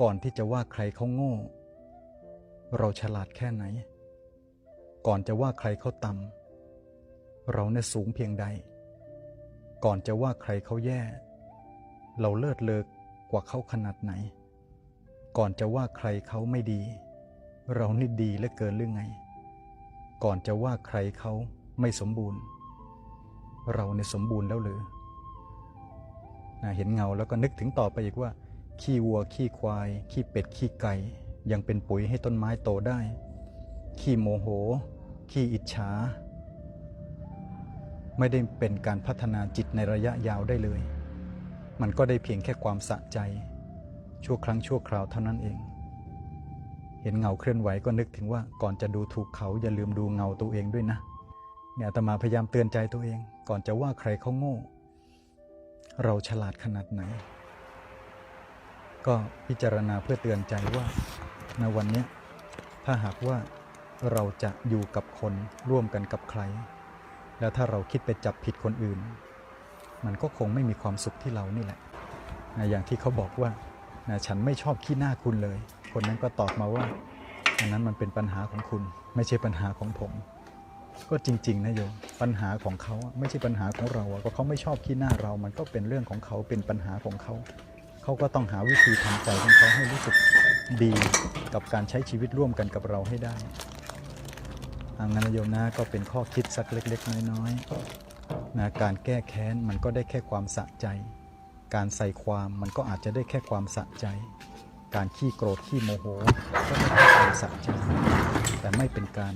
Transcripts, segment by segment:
ก่อนที่จะว่าใครเขาโง่ เราฉลาดแค่ไหน ก่อนจะว่าใครเขาต่ำเราเนี่ยสูงเพียงใด ก่อนจะว่าใครเขาแย่ เราเลิศเลิกกว่าเขาขนาดไหน ก่อนจะว่าใครเขาไม่ดี เรานี่ดีเหลือเกินหรือไง ก่อนจะว่าใครเขาไม่สมบูรณ์ เราเนี่ยสมบูรณ์แล้วหรือนะเห็นเงาแล้วก็นึกถึงต่อไปอีกว่า ขี้วัว ขี้ควาย ขี้เป็ด ขี้ไก่ ยังเป็นปุ๋ยให้ต้นไม้โตได้ ขี้โมโห ขี้อิจฉา ไม่ได้เป็นการพัฒนาจิตในระยะยาวได้เลย มันก็ได้เพียงแค่ความสะใจ ชั่วครั้งชั่วคราวเท่านั้นเอง เห็นเงาเคลื่อนไหวก็นึกถึงว่าก่อนจะดูถูกเขาอย่าลืมดูเงาตัวเองด้วยนะ เนี่ยอาตมาพยายามเตือนใจตัวเอง ก่อนจะว่าใครเขาโง่ เราฉลาดขนาดไหน ก็พิจารณาเพื่อเตือนใจว่าในวันนี้ถ้าหากว่าเราจะอยู่กับคนร่วมกันกับใคร แล้วถ้าเราคิดไปจับผิดคนอื่น มันก็คงไม่มีความสุขที่เรานี่แหละนะอย่างที่เขาบอกว่านะฉันไม่ชอบขี้หน้าคุณเลย คนนั้นก็ตอบมาว่าอันนั้นมันเป็นปัญหาของคุณ ไม่ใช่ปัญหาของผม ก็จริง ๆ นะโยมปัญหาของเขาไม่ใช่ปัญหาของเราอะก็เขาไม่ชอบขี้หน้าเรา มันก็เป็นเรื่องของเขาเป็นปัญหาของเขา เขาก็ต้องหาวิธีทำใจของเขาให้รู้สึกดีกับการใช้ชีวิตร่วมกันกับเราให้ได้ทางนั้นโยมนะก็เป็นข้อคิดสักเล็ก ๆ น้อยๆนะการแก้แค้นมันก็ได้แค่ความสะใจ การใส่ความมันก็อาจจะได้แค่ความสะใจ การขี้โกรธขี้โมโหก็ได้แค่ความสะใจ แต่ไม่เป็นการ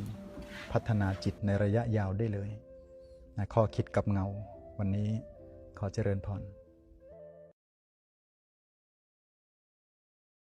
พัฒนาจิตในระยะยาวได้เลยนะข้อคิดกับเงา วันนี้ขอเจริญพร